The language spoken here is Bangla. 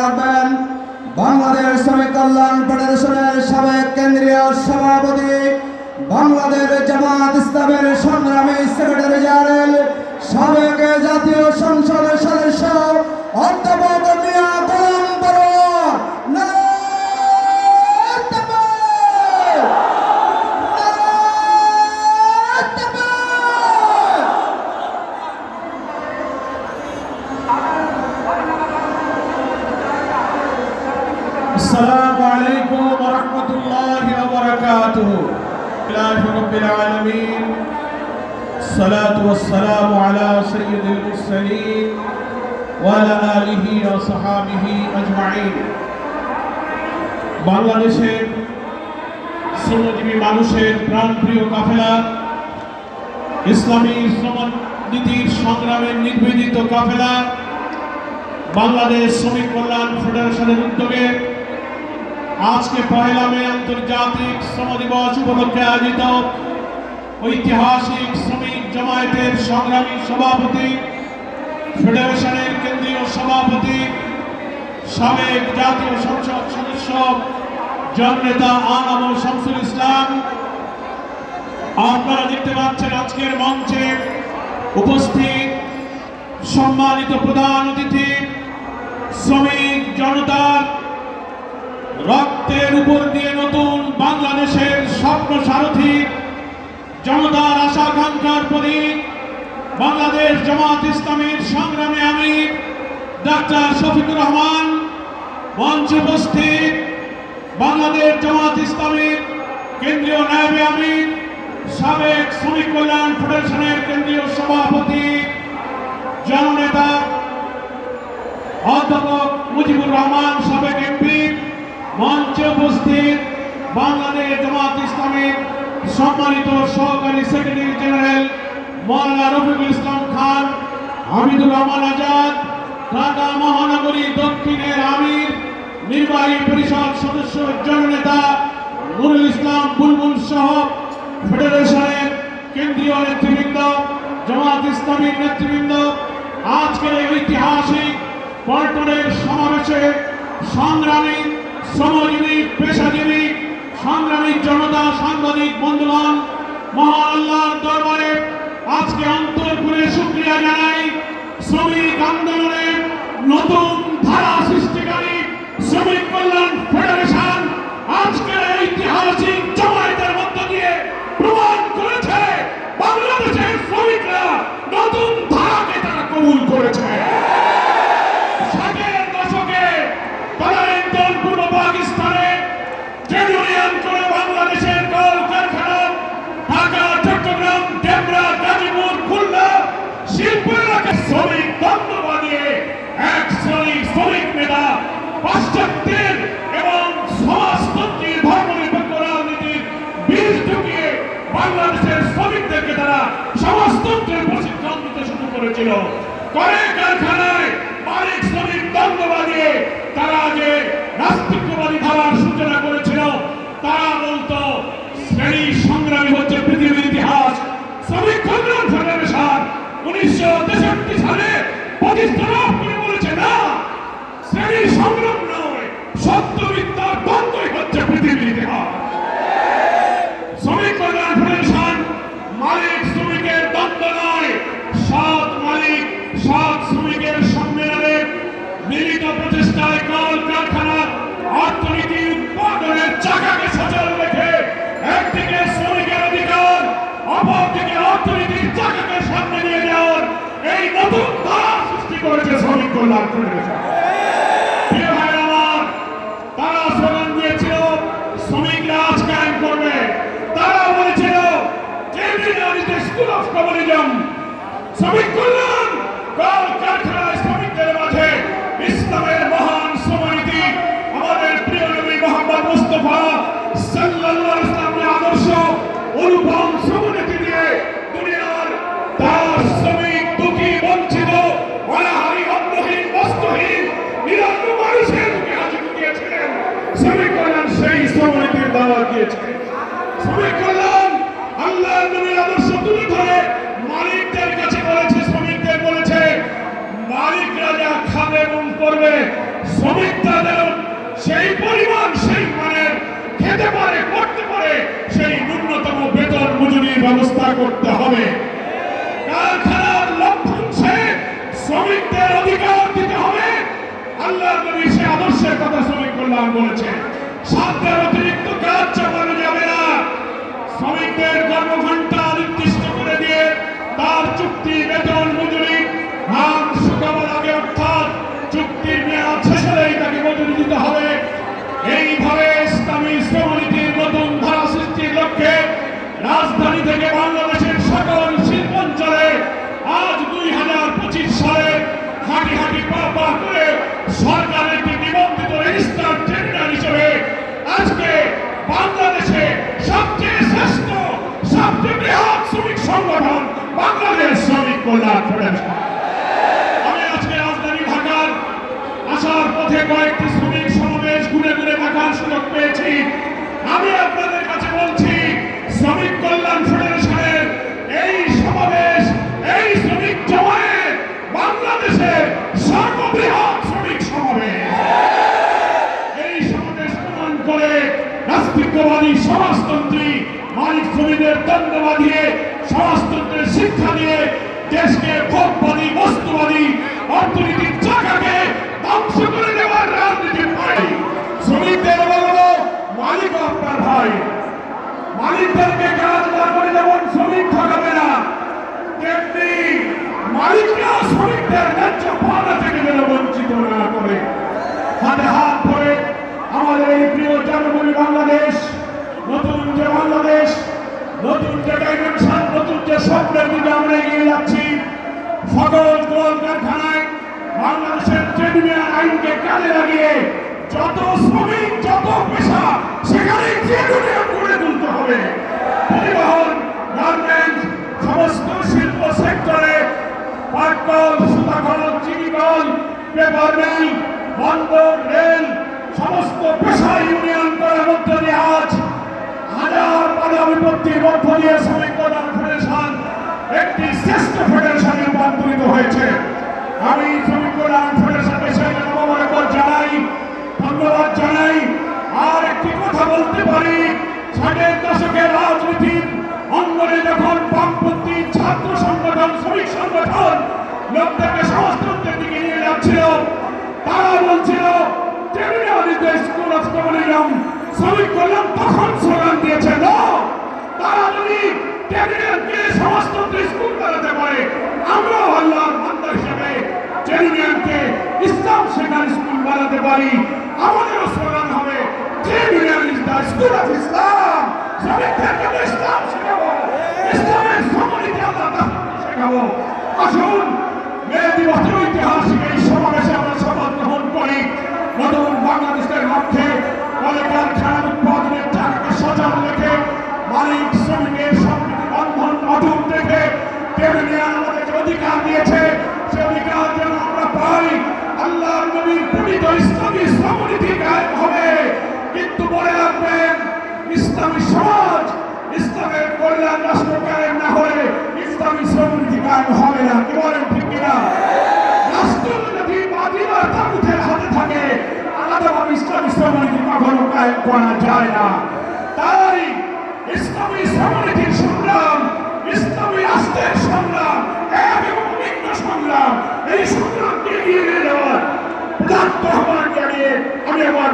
রাখবেন। বাংলাদেশ শ্রমিক কল্যাণ ফেডারেশনের সাবেক لله رب العالمين الصلاة والسلام على سيد المرسلين وعلى آله وصحابه أجمعين বাংলাদেশের শ্রমজীবী মানুষের প্রাণপ্রিয় কাফেলা ইসলামী শ্রম নীতির সংগ্রামের নির্বেদিত কাফেলা বাংলাদেশ শ্রমিক কল্যাণ ফেডারেশনের উদ্যোগে আজকে পহেলা মে আন্তর্জাতিক শ্রম দিবস উপলক্ষে আয়োজিত ঐতিহাসিক শ্রমিক জমায়েতের সংগ্রামী সভাপতি, ফেডারেশনের কেন্দ্রীয় সভাপতি, সাবেক জাতীয় সংসদ সদস্য, জননেতা আনাম শামসুল ইসলাম। আপনারা দেখতে পাচ্ছেন আজকের মঞ্চে উপস্থিত সম্মানিত প্রধান অতিথি, শ্রমিক জনতার রক্তের উপর দিয়ে নতুন বাংলাদেশের স্বপ্ন সারথী, জনতার আশাকাঙ্ক্ষার প্রতীক বাংলাদেশ জামাত ইসলামের সংগ্রামে আমি ডাক্তার শফিকুর রহমান, মঞ্চে উপস্থিত বাংলাদেশ জামাত ইসলামের কেন্দ্রীয় নায়বে আমি সাবেক শ্রমিক কল্যাণ ফেডারেশনের কেন্দ্রীয় সভাপতি, জননেতা অধ্যাপক মুজিবুর রহমান, সাবেক মঞ্চে উপস্থিত বাংলাদেশ জামাত ইসলামের সম্মানিত সহকারী সেক্রেটারি জেনারেল মৌলানা রফিকুল ইসলাম খান, হামিদুর রহমান আজাদ, ঢাকা মহানগরী দক্ষিণের আমির, নির্বাহী পরিষদ সদস্য, জননেতা নুরুল ইসলাম বুলবুল সহ ফেডারেশনের কেন্দ্রীয় নেতৃবৃন্দ, জামাত ইসলামীর নেতৃবৃন্দ, আজকের ঐতিহাসিক পল্টনের সমাবেশে সংগ্রামী শ্রমজীবী পেশাজীবী সাংগ্রামিক জনতা, সাংবাদিক, বন্ধুগণ, মহান আল্লাহর দরবারে আজকে অন্তরপুরে শুক্রিয়া জানাই। শ্রমিক আন্দোলনের নতুন ধারা সৃষ্টিকারী শ্রমিক কল্যাণ ফেডারেশন শুরু কয়েক কারখানায় মালিক শ্রমিক দ্বন্দ্ব তারা যে নাস্তিকবাদী ধারার সূচনা করেছিল। তারা বলতো, শ্রেণি সংগ্রামী হচ্ছে পৃথিবীর ইতিহাস। শ্রমিক কল্যাণ ফেডারেশন উনিশশো তেষট্টি সালে প্রতিষ্ঠা প্রিয় ভাই আমার তারা স্লোগান দিয়েছিল শ্রমিকরা আজ কায়েম করবে তারা বলেছিল স্কুল অফ কমিউনিজম শ্রমিক কল্যাণ শ্রমনীতির দাওয়াত দিয়েছে। শ্রমিক কল্যাণ আল্লাহ নবীর আদর্শ তুলে ধরে মালিকদের কাছে বলেছে, শ্রমিকদের বলেছে মালিকরা যা খাবে এবং করবে শ্রমিকরা যেন সেই পরিমাণ, সেই মানের খেতে পারে, করতে পারে, সেই ন্যূনতম বেতন মজুরির ব্যবস্থা করতে হবে। কারখানার লভ্যাংশে শ্রমিকদের অধিকার দিতে হবে। আল্লাহ নবী সে আদর্শের কথা শ্রমিক কল্যাণ বলেছে। সাধ্যের অতিরিক্ত তার চুক্তি বেতন মজুরি নাম শুকাবার আগে অর্থাৎ চুক্তির মেয়াদ তাকে মজুরি দিতে হবে। এইভাবে ইসলামী নতুন ধারা লক্ষ্যে রাজধানী থেকে বাংলাদেশের সংগঠন বাংলাদেশ শ্রমিক কল্যাণ ফেডারেশন আমি আজকে রাজধানী ঢাকার আসার পথে কয়েকটি শ্রমিক সমাবেশ ঘুরে ঘুরে দেখার সুযোগ পেয়েছি। আমি আপনাদের কাছে বলছি, শ্রমিক কল্যাণ ফেডারেশনের এই সমাবেশ, এই শ্রমিক জমায়েত বাংলাদেশের সর্ববৃহৎ শ্রমিক সমাবেশ। এই সমাবেশ প্রমাণ করে নাস্তিকবাদী সমাজতন্ত্রী মালিক শ্রমিকদের দণ্ড দিয়ে সমাজতন্ত্রের শিক্ষা দিয়ে দেশকে ভোগবাদী বস্তুবাদী অর্থনীতির চাকাকে ধ্বংস করে দেওয়ার রাজনীতি পাই শ্রমিকদের বলব, মালিক আপনার ভাই। মালিকদেরকে কাজ না করে যেমন শ্রমিক ঠকাবে না, তেমনি মালিকরা শ্রমিকদের ন্যায্য পাওনা থেকে যেন বঞ্চিত না করে। হাতে হাত ধরে আমাদের এই প্রিয় জন্মভূমি বাংলাদেশ যে বাংলাদেশ, নতুন যে ডাইমেনশন, নতুন যে স্বপ্নের দিকে আমরা এগিয়ে যাচ্ছি সকল কল কারখানায় বাংলাদেশের ট্রেড আইনকে কাজে লাগিয়ে যত শ্রমিক, যত পেশা সেখানে ট্রেড ইউনিয়ন তুলতে হবে। পরিবহন, গার্মেন্টস, সমস্ত শিল্প সেক্টরে পাটকল সুতাকল চিনিকল, পেপার মিল, বন্দর, রেল, সমস্ত পেশা ইউনিয়ন করার মধ্যে আজ বিপত্তির মধ্য দিয়ে শ্রমিক ফেডারেশন একটি শ্রেষ্ঠ ফেডারেশনে রূপান্তরিত হয়েছে। আমি শ্রমিক কল্যাণ ফেডারেশন বিষয়ে নবমরকর জানাই, ধন্যবাদ জানাই। আর একটি কথা বলতে পারি, ষাটের দশকের রাজনীতির অঙ্গনে যখন বামপন্থী ছাত্র সংগঠন, শ্রমিক সংগঠন লোকদেরকে সমাজতন্ত্রের দিকে নিয়ে যাচ্ছিল, তারা বলছিল স্কুল অফ কমিউনিজম শ্রমিক কল্যাণ তখন স্লোগান দিয়েছে "No! তারা যদি টেরিনিয়ানকে সমাজতন্ত্র স্কুল বানাতে পারে, আমরাও আল্লাহর বান্দা হিসেবে টেরিনিয়ানকে ইসলাম শেখার স্কুল বানাতে পারি। আমাদেরও স্লোগান হবে টেরিনিয়ান is the school of Islam. শ্রমিকদেরকে আমরা ইসলাম শেখাবো। ইসলামের সমনীতি আমরা শেখাবো। আসুন, মে দিবসের মালিক শ্রমিকের সম্প্রীতি বন্ধন অটুট রেখে টেবিলিয়ান আমাদের যে অধিকার দিয়েছে, সে অধিকার যেন আমরা পাই। আল্লাহর নবীর পীড়িত ইসলামী শ্রমনীতি গায়েব হবে। কিন্তু মনে রাখবেন, ইসলামী সমাজ, ইসলামের কল্যাণ রাষ্ট্র কায়েম না হলে ইসলামী শ্রমনীতি কায়েম হবে না। কি বলেন ঠিক কিনা? রাষ্ট্র যদি বাদিবার তাগুতের হাতে থাকে, আলাদাভাবে ইসলামী শ্রমনীতি কখনো কায়েম করা যায় না। তাই ইসলামী সামরিকের সংগ্রাম ইসলামী রাষ্ট্রের সংগ্রাম এবং বিভিন্ন এই সংগ্রামকে এগিয়ে নিয়ে আমি আমার